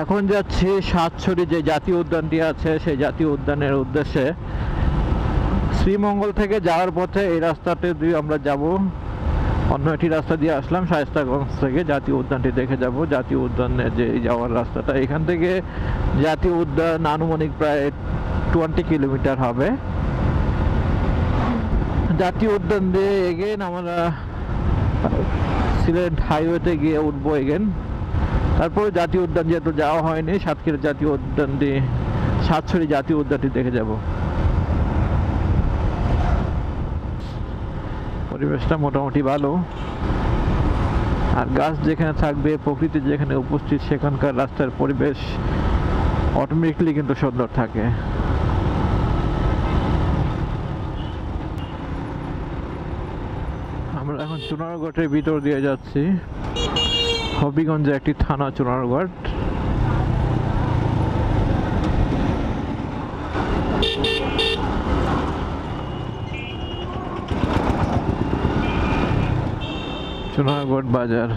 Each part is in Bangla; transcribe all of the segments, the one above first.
এখন যাচ্ছি সাতছড়ি যে জাতীয় উদ্যানটি আছে, সেই জাতীয় উদ্যানের উদ্দেশ্যে। শ্রীমঙ্গল থেকে যাওয়ার পথে এই রাস্তাতে দিয়ে আমরা যাব। অন্য একটি রাস্তা দিয়ে আসলাম, শায়স্তাগঞ্জ থেকে জাতীয় উদ্যানটি দেখে যাব। জাতীয় উদ্যানের যে যাওয়ার রাস্তাটা, এখান থেকে জাতীয় উদ্যান আনুমানিক প্রায় টোয়েন্টি কিলোমিটার হবে। জাতীয় উদ্যান দিয়ে এগেন আমরা সিলেট হাইওয়েতে গিয়ে উঠবো এগেন তারপরে জাতীয় উদ্যান যেহেতু যাওয়া হয়নি, সাতক্ষীরা জাতীয় উদ্যানটি, সাতছড়ি জাতীয় উদ্যানটি দেখে যাব। পরিবেশটা মোটামুটি ভালো। আর গাছ যেখানে থাকবে, প্রকৃতি যেখানে উপস্থিত, সেখানকার রাস্তার পরিবেশ অটোমেটিকলি কিন্তু সুন্দর থাকে। আমরা এখন চুনারগড়ের ভিতর দিয়ে যাচ্ছি। হবিগঞ্জে একটি থানা চুনারগড় চুনারগড় বাজার।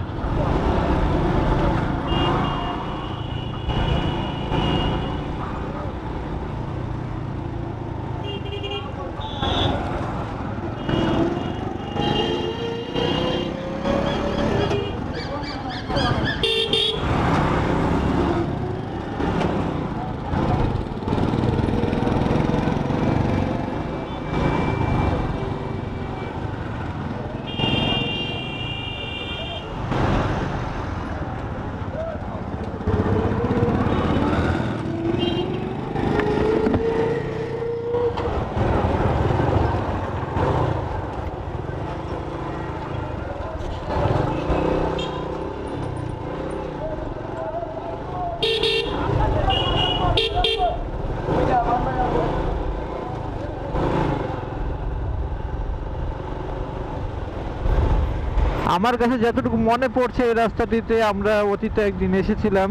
আমার কাছে যতটুকু মনে পড়ছে এই রাস্তাটিতে আমরা অতীতে একদিন এসেছিলাম।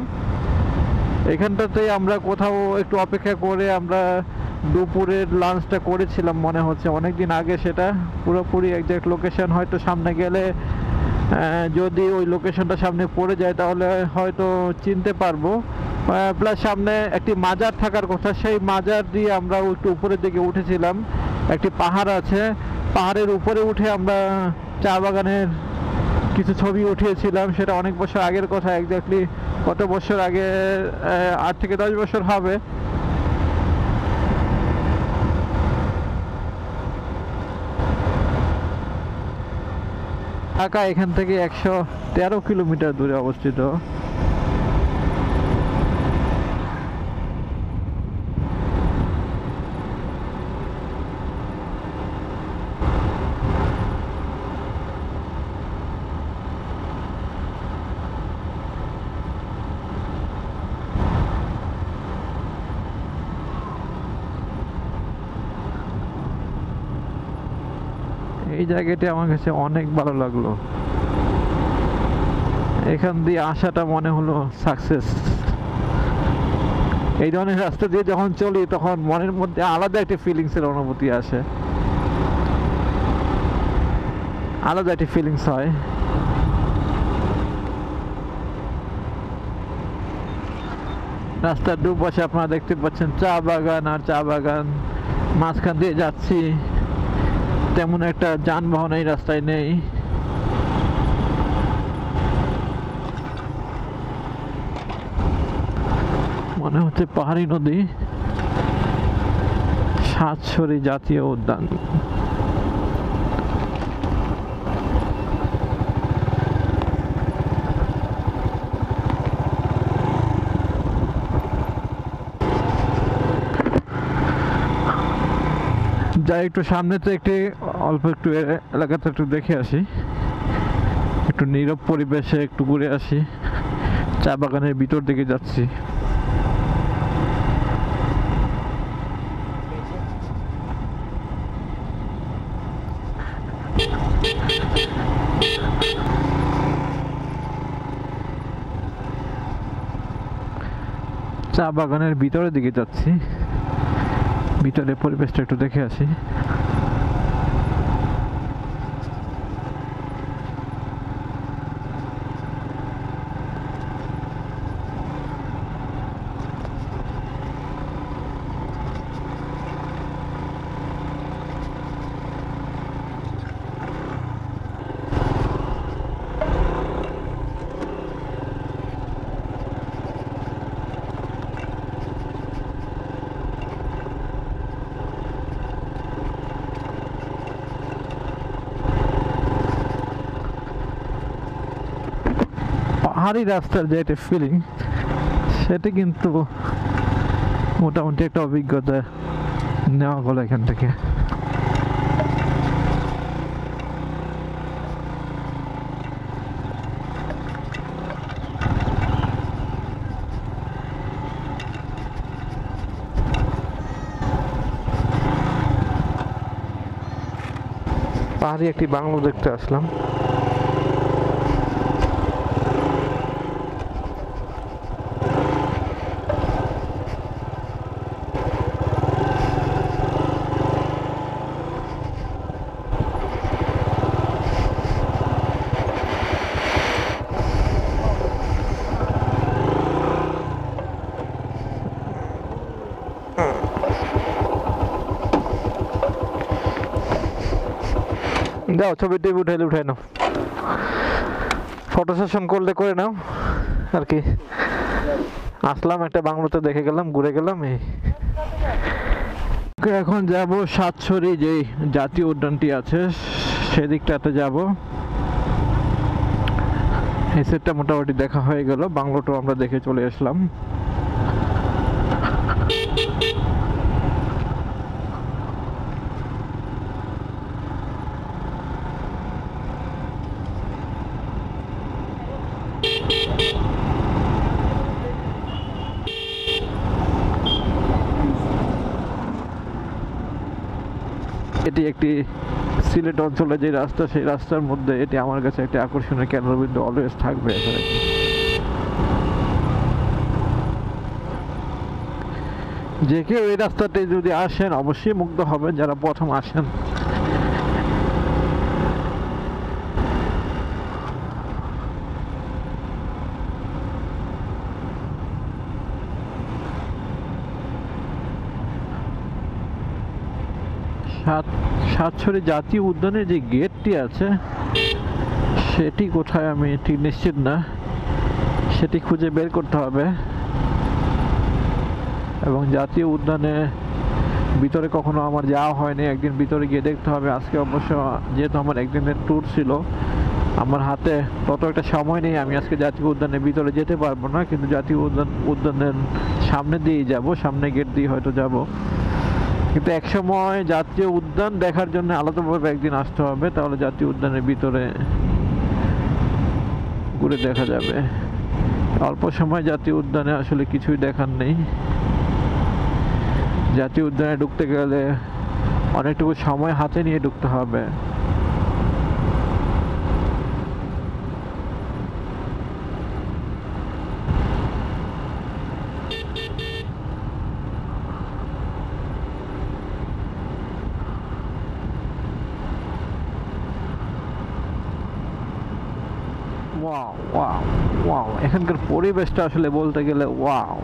এখানটাতে আমরা কোথাও একটু অপেক্ষা করে আমরা দুপুরের লাঞ্চটা করেছিলাম, মনে হচ্ছে। অনেক দিন আগে সেটা। পুরোপুরি একজ্যাক্ট লোকেশন হয়তো সামনে গেলে যদি ওই লোকেশনটা সামনে পড়ে যায় তাহলে হয়তো চিনতে পারব। প্লাস সামনে একটি মাজার থাকার কথা। সেই মাজার দিয়ে আমরা একটু উপরের দিকে উঠেছিলাম। একটি পাহাড় আছে। পাহাড়ের উপরে উঠে আমরা চা বাগানের কিছু ছবি উঠিয়েছিলাম, সেটা অনেক বছর আগের কথা একজাক্টলি কত বছর আগে আট থেকে দশ বছর হবে। ঢাকা এখান থেকে একশো তেরো কিলোমিটার দূরে অবস্থিত। এই জায়গাটি আমার কাছে অনেক ভালো লাগল। এখান দিয়ে আসাটা মনে হলো সাকসেস এই ধরনের রাস্তা দিয়ে যখন চলি, তখন মনের মধ্যে আলাদা একটা ফিলিংস এর অনুভূতি আসে। আলাদা একটা ফিলিংস হয়। রাস্তার দুপাশে আপনারা দেখতে পাচ্ছেন চা বাগান আর চা বাগান। মাঝখান দিয়ে যাচ্ছি। তেমন একটা যানবাহন এই রাস্তায় নেই। মনে হচ্ছে পাহাড়ি নদী। সাতছড়ি জাতীয় উদ্যান। যাই একটু সামনে তো একটি, অল্প একটু এলাকাতে একটু দেখে আসি। একটু নীরব পরিবেশে একটু ঘুরে আসি। চা বাগানের ভিতর দিকে যাচ্ছি। চা বাগানের ভিতরের দিকে যাচ্ছি। ভিতরে পরিবেশটা একটু দেখে আসি। পাহাড়ি রাস্তার যে একটা ফিলিং সেটা কিন্তু মোটামুটি একটা অভিজ্ঞতা নেওয়া গেলো এখান থেকে। পাহাড়ি একটি বাংলো দেখতে আসলাম। যাও ছবি টবি উঠাইলে উঠাই নাও। ফটো সেশন করলে করে নাও, আর কি। আসলাম একটা বাংলোতে, দেখে গেলাম, ঘুরে গেলাম, এই। এখন যাব সাতছড়ি যে জাতীয় উদ্যানটি আছে, সেদিকটাতে যাব। এই সেটটা মোটামুটি দেখা হয়ে গেল, বাংলোটাও আমরা দেখে চলে আসলাম। এটি একটি সিলেট অঞ্চলে যে রাস্তা, সেই রাস্তার মধ্যে এটি আমার কাছে একটি আকর্ষণীয় কেন্দ্রবিন্দু অলওয়েজ থাকবে। যে কেউ এই রাস্তাতে যদি আসেন, অবশ্যই মুগ্ধ হবেন যারা প্রথম আসেন। সাত সাতছড়ি জাতীয় উদ্যানের যে গেটটি আছে, সেটি কোথায় আমি ঠিক নিশ্চিত না। সেটি খুঁজে বের করতে হবে। এবং জাতীয় উদ্যানে ভিতরে কখনো আমার যাওয়া হয়নি। একদিন ভিতরে গিয়ে দেখতে হবে। আজকে অবশ্য যেহেতু আমার একদিনের ট্যুর ছিল, আমার হাতে তত একটা সময় নেই। আমি আজকে জাতীয় উদ্যানের ভিতরে যেতে পারব না, কিন্তু জাতীয় উদ্যান, উদ্যানের সামনে দিয়েই যাব। সামনে গেট দিয়ে হয়তো যাব। কিন্তু একসময় জাতীয় উদ্যান দেখার জন্য আলাদাভাবে একদিন আসতে হবে, তাহলে জাতীয় উদ্যানের ভিতরে ঘুরে দেখা যাবে। অল্প সময় জাতীয় উদ্যানে আসলে কিছুই দেখার নেই। জাতীয় উদ্যানে ঢুকতে গেলে অনেকটুকু সময় হাতে নিয়ে ঢুকতে হবে। ওয়াও ওয়াও এখানকার পরিবেশটা আসলে বলতে গেলে ওয়াও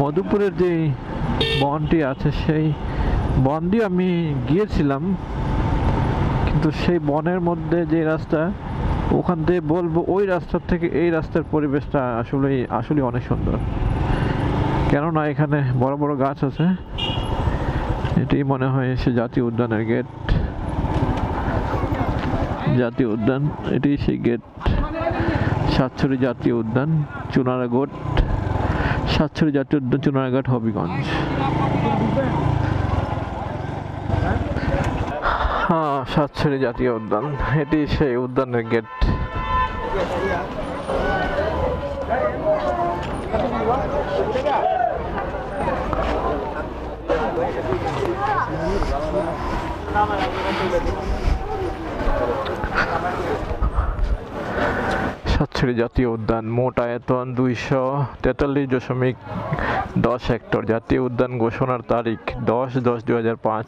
মধুপুরের যে বনটি আছে, সেই বন দিয়ে আমি গিয়েছিলাম, কিন্তু সেই বনের মধ্যে যে রাস্তা, ওখান থেকে বলব ওই রাস্তার থেকে এই রাস্তার পরিবেশটা আসলে আসলে অনেক সুন্দর। কেননা এখানে বড় বড় গাছ আছে। এটি মনে হয় সে জাতীয় উদ্যানের গেট জাতীয় উদ্যান, এটি সেই গেট সাতছড়ি জাতীয় উদ্যান চুনারাগড় সাতছড়ি জাতীয় উদ্যান চুনারাঘাট হবিগঞ্জ। হ্যাঁ সাতছড়ি জাতীয় উদ্যান, এটি সেই উদ্যানের গেট সাতছড়ি জাতীয় উদ্যান, মোট আয়তন দুইশো তেতাল্লিশ দশমিক দশ হেক্টর। জাতীয় উদ্যান ঘোষণার তারিখ দশ দশ দু হাজার পাঁচ।